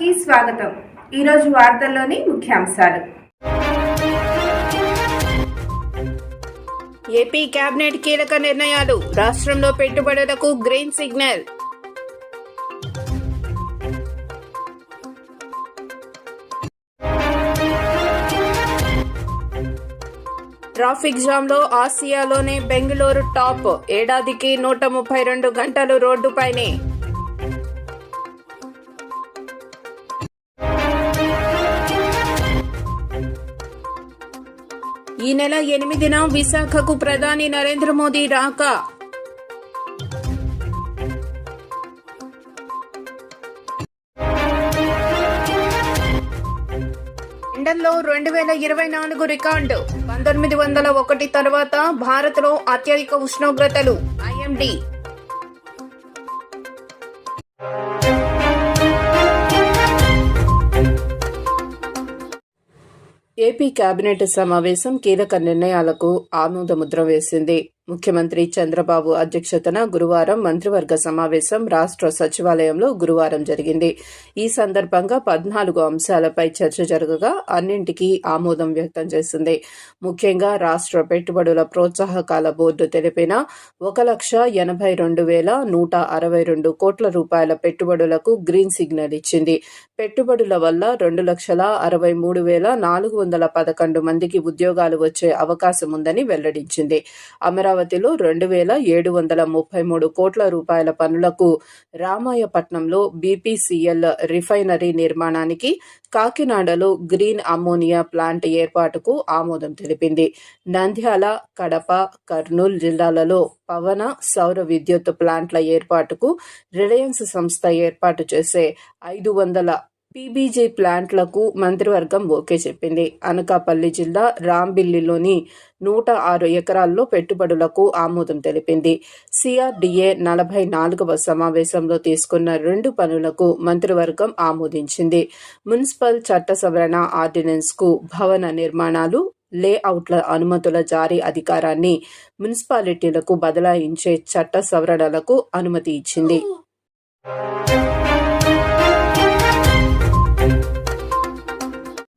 కి స్వాగతం. ఈరోజు వార్తల్లోని ముఖ్యాంశాలు. ఏపీ కేబినెట్ కీలక నిర్ణయాలు. రాష్ట్రంలో పెట్టుబడులకు గ్రీన్ సిగ్నల్. ట్రాఫిక్ జామ్లో ఆసియాలోనే బెంగళూరు టాప్. ఏడాదికి నూట ముప్పై రెండు గంటలు రోడ్డుపైనే. ఈ నెల ఎనిమిదిన విశాఖకు ప్రధాని నరేంద్ర మోదీ రాక. లండన్లో రెండు వేల ఇరవై నాలుగు రికార్డు. పంతొమ్మిది వందల ఒకటి తర్వాత భారత్లో అత్యధిక ఉష్ణోగ్రతలు. ఐఎండి. ఏపీ కేబినెట్ సమావేశం కీలక నిర్ణయాలకు ఆమోదముద్ర వేసింది. ముఖ్యమంత్రి చంద్రబాబు అధ్యక్షతన గురువారం మంత్రివర్గ సమావేశం రాష్ట్ర సచివాలయంలో గురువారం జరిగింది. ఈ సందర్భంగా పద్నాలుగు అంశాలపై చర్చ జరగగా అన్నింటికీ ఆమోదం వ్యక్తం చేసింది. ముఖ్యంగా రాష్ట్ర పెట్టుబడుల ప్రోత్సాహకాల బోర్డు తెలిపిన ఒక లక్ష ఎనభై రెండు వేల నూట అరవై రెండు కోట్ల రూపాయల పెట్టుబడులకు గ్రీన్ సిగ్నల్ ఇచ్చింది. పెట్టుబడుల వల్ల రెండు లక్షల అరవై మూడు వేల నాలుగు వందల పదకొండు మందికి ఉద్యోగాలు వచ్చే అవకాశం ఉందని వెల్లడించింది. అమరావతి అమరావతిలో రెండు వేల ఏడు వందల ముప్పై మూడు కోట్ల రూపాయల పనులకు రామాయపట్నంలో బీపీసీఎల్ రిఫైనరీ నిర్మాణానికి కాకినాడలో గ్రీన్ అమ్మోనియా ప్లాంట్ ఏర్పాటుకు ఆమోదం తెలిపింది. నంద్యాల కడప కర్నూలు జిల్లాలలో పవన సౌర విద్యుత్ ప్లాంట్ల ఏర్పాటుకు రిలయన్స్ సంస్థ ఏర్పాటు చేసే ఐదు వందల పీబీజీ ప్లాంట్లకు మంత్రివర్గం ఓకే చెప్పింది. అనకాపల్లి జిల్లా రాంబిల్లిలోని నూట ఆరు ఎకరాల్లో పెట్టుబడులకు ఆమోదం తెలిపింది. సిఆర్డీఏ నలభై నాలుగవ సమావేశంలో తీసుకున్న రెండు పనులకు మంత్రివర్గం ఆమోదించింది. మున్సిపల్ చట్ట సవరణ ఆర్డినెన్స్కు భవన నిర్మాణాలు లేఅవుట్ల అనుమతుల జారీ అధికారాన్ని మున్సిపాలిటీలకు బదలాయించే చట్ట సవరణలకు అనుమతి ఇచ్చింది.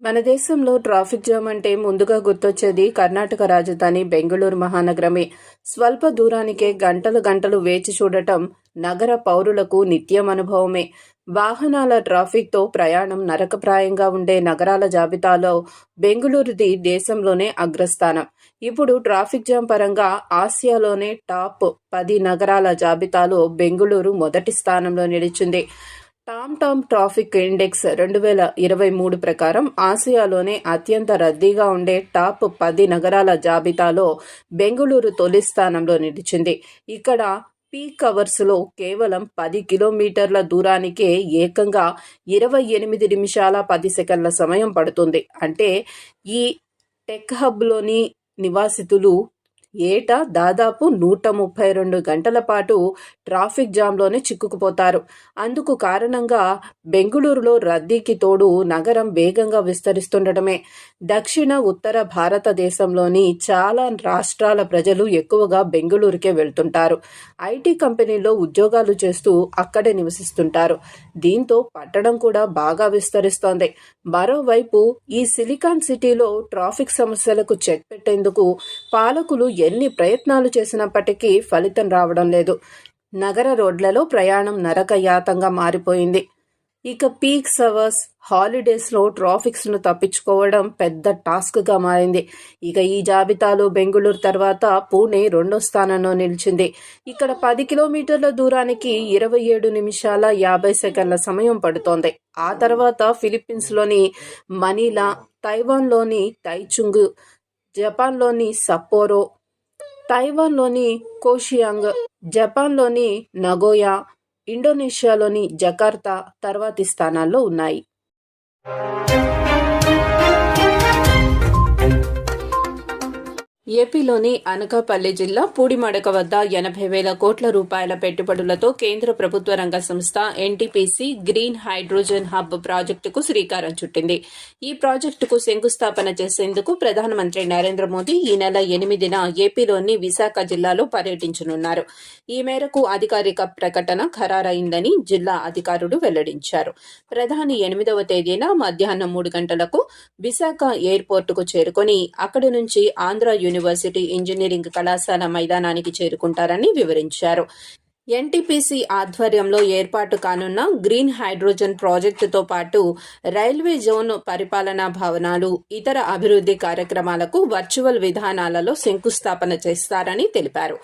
మన దేశంలో ట్రాఫిక్ జామ్ అంటే ముందుగా గుర్తొచ్చేది కర్ణాటక రాజధాని బెంగళూరు మహానగరమే. స్వల్ప దూరానికే గంటలు గంటలు వేచి చూడటం నగర పౌరులకు నిత్యం అనుభవమే. వాహనాల ట్రాఫిక్తో ప్రయాణం నరకప్రాయంగా ఉండే నగరాల జాబితాలో బెంగళూరుది దేశంలోనే అగ్రస్థానం. ఇప్పుడు ట్రాఫిక్ జామ్ పరంగా ఆసియాలోనే టాప్ పది నగరాల జాబితాలో బెంగళూరు మొదటి స్థానంలో నిలిచింది. టామ్ టామ్ ట్రాఫిక్ ఇండెక్స్ రెండు వేల ఇరవై మూడు ప్రకారం ఆసియాలోనే అత్యంత రద్దీగా ఉండే టాప్ పది నగరాల జాబితాలో బెంగళూరు తొలి స్థానంలో నిలిచింది. ఇక్కడ పీక్ అవర్స్లో కేవలం పది కిలోమీటర్ల దూరానికే ఏకంగా ఇరవై ఎనిమిది నిమిషాల పది సెకండ్ల సమయం పడుతుంది. అంటే ఈ టెక్ హబ్లోని నివాసితులు ఏటా దాదాపు నూట ముప్పై రెండు గంటల పాటు ట్రాఫిక్ జామ్లోనే చిక్కుకుపోతారు. అందుకు కారణంగా బెంగుళూరులో రద్దీకి తోడు నగరం వేగంగా విస్తరిస్తుండటమే. దక్షిణ ఉత్తర భారతదేశంలోని చాలా రాష్ట్రాల ప్రజలు ఎక్కువగా బెంగళూరుకే వెళ్తుంటారు. ఐటీ కంపెనీలో ఉద్యోగాలు చేస్తూ అక్కడే నివసిస్తుంటారు. దీంతో పట్టణం కూడా బాగా విస్తరిస్తోంది. మరోవైపు ఈ సిలికాన్ సిటీలో ట్రాఫిక్ సమస్యలకు చెక్ పెట్టేందుకు పాలకులు ఎన్ని ప్రయత్నాలు చేసినప్పటికీ ఫలితం రావడం లేదు. నగర రోడ్లలో ప్రయాణం నరకయాతంగా మారిపోయింది. ఇక పీక్ సవర్స్ హాలిడేస్లో ట్రాఫిక్స్ను తప్పించుకోవడం పెద్ద టాస్క్గా మారింది. ఇక ఈ జాబితాలో బెంగళూరు తర్వాత పూణే రెండో స్థానంలో నిలిచింది. ఇక్కడ పది కిలోమీటర్ల దూరానికి ఇరవై ఏడు నిమిషాల యాభై సెకండ్ల సమయం పడుతోంది. ఆ తర్వాత ఫిలిప్పీన్స్లోని మనీలా తైవాన్లోని తైచుంగ్ జపాన్లోని సప్పోరో తైవాన్లోని కోషియాంగ్ జపాన్లోని నగోయా ఇండోనేషియాలోని జకార్తా తర్వాతి స్థానాల్లో ఉన్నాయి. ఏపీలోని అనకాపల్లి జిల్లా పూడిమడక వద్ద ఎనభై వేల కోట్ల రూపాయల పెట్టుబడులతో కేంద్ర ప్రభుత్వ రంగ సంస్థ ఎన్టీపీసీ గ్రీన్ హైడ్రోజన్ హబ్ ప్రాజెక్టుకు శ్రీకారం చుట్టింది. ఈ ప్రాజెక్టుకు శంకుస్థాపన చేసేందుకు ప్రధానమంత్రి నరేంద్ర మోదీ ఈ నెల ఎనిమిదిన ఏపీలోని విశాఖ జిల్లాలో పర్యటించనున్నారు. ఈ మేరకు అధికారిక ప్రకటన ఖరారైందని జిల్లా అధికారులు వెల్లడించారు. ప్రధాని ఎనిమిదవ తేదీన మధ్యాహ్నం మూడు గంటలకు విశాఖ ఎయిర్పోర్టుకు చేరుకొని అక్కడి నుంచి ఆంధ్ర యూనివర్సిటీ ఇంజనీరింగ్ కళాశాల మైదానానికి చేరుకుంటారని వివరించారు. ఎన్టీపీసీ ఆధ్వర్యంలో ఏర్పాటు కానున్న గ్రీన్ హైడ్రోజన్ ప్రాజెక్టుతో పాటు రైల్వే జోన్ పరిపాలనా భవనాలు ఇతర అభివృద్ధి కార్యక్రమాలకు వర్చువల్ విధానాలలో శంకుస్థాపన చేస్తారని తెలిపారు.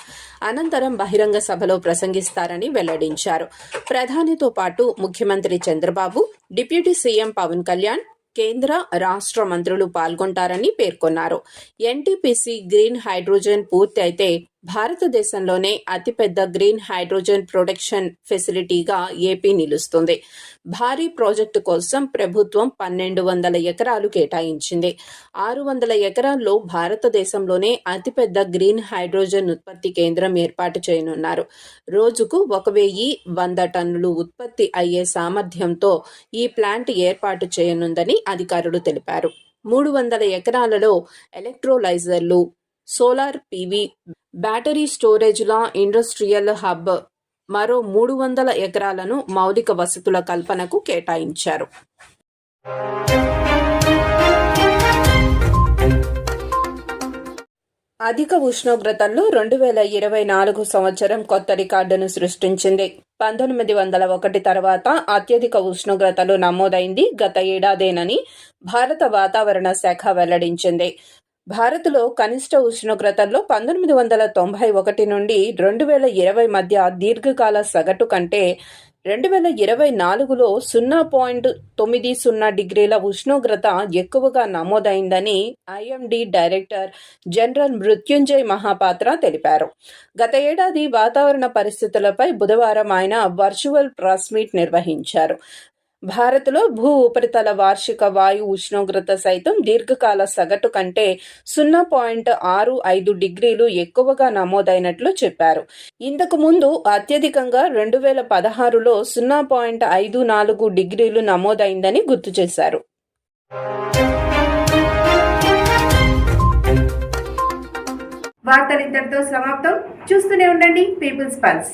అనంతరం బహిరంగ సభలో ప్రసంగిస్తారని వెల్లడించారు. ప్రధానితో పాటు ముఖ్యమంత్రి చంద్రబాబు డిప్యూటీ సీఎం పవన్ కళ్యాణ్ కేంద్ర రాష్ట్ర మంత్రులు పాల్గొంటారని పేర్కొన్నారు. ఎన్టీపీసీ గ్రీన్ హైడ్రోజన్ పూర్తి అయితే భారతదేశంలోనే అతిపెద్ద గ్రీన్ హైడ్రోజన్ ప్రొడక్షన్ ఫెసిలిటీగా ఏపీ నిలుస్తుంది. భారీ ప్రాజెక్టు కోసం ప్రభుత్వం పన్నెండు వందల ఎకరాలు కేటాయించింది. ఆరు వందల ఎకరాల్లో భారతదేశంలోనే అతిపెద్ద గ్రీన్ హైడ్రోజన్ ఉత్పత్తి కేంద్రం ఏర్పాటు చేయనున్నారు. రోజుకు ఒక వెయ్యి వంద టన్నులు ఉత్పత్తి అయ్యే సామర్థ్యంతో ఈ ప్లాంట్ ఏర్పాటు చేయనుందని అధికారులు తెలిపారు. మూడు వందల ఎకరాలలో ఎలక్ట్రోలైజర్లు సోలార్ పీవీ బ్యాటరీ స్టోరేజ్ల ఇండస్ట్రియల్ హబ్ మరో మూడు వందల ఎకరాలను మౌలిక వసతుల కల్పనకు కేటాయించారు. అధిక ఉష్ణోగ్రతల్లో రెండు వేల ఇరవై నాలుగు సంవత్సరం కొత్త రికార్డును సృష్టించింది. పంతొమ్మిది వందల ఒకటి తర్వాత అత్యధిక ఉష్ణోగ్రతలు నమోదైంది గత ఏడాదేనని భారత వాతావరణ శాఖ వెల్లడించింది. భారత్లో కనిష్ట ఉష్ణోగ్రతల్లో పంతొమ్మిది వందల తొంభై ఒకటి నుండి రెండు వేల ఇరవై మధ్య దీర్ఘకాల సగటు కంటే రెండు వేల ఇరవై నాలుగులో సున్నా పాయింట్ తొమ్మిది సున్నా డిగ్రీల ఉష్ణోగ్రత ఎక్కువగా నమోదైందని IMD director general Mrutyunjay Mohapatra తెలిపారు. గత ఏడాది వాతావరణ పరిస్థితులపై బుధవారం ఆయన వర్చువల్ ప్రెస్ మీట్ నిర్వహించారు. భారత్లో భూ ఉపరితల వార్షిక వాయు ఉష్ణోగ్రత సైతం దీర్ఘకాల సగటు కంటే సున్నా పాయింట్ ఆరు ఐదు డిగ్రీలు ఎక్కువగా నమోదైనట్లు చెప్పారు. ఇంతకు ముందు అత్యధికంగా రెండు వేల పదహారులో సున్నా పాయింట్ ఐదు నాలుగు డిగ్రీలు నమోదైందని గుర్తు చేశారు. వార్తలు ఇంతటితో సమాప్తం. చూస్తూనే ఉండండి పీపుల్స్ పల్స్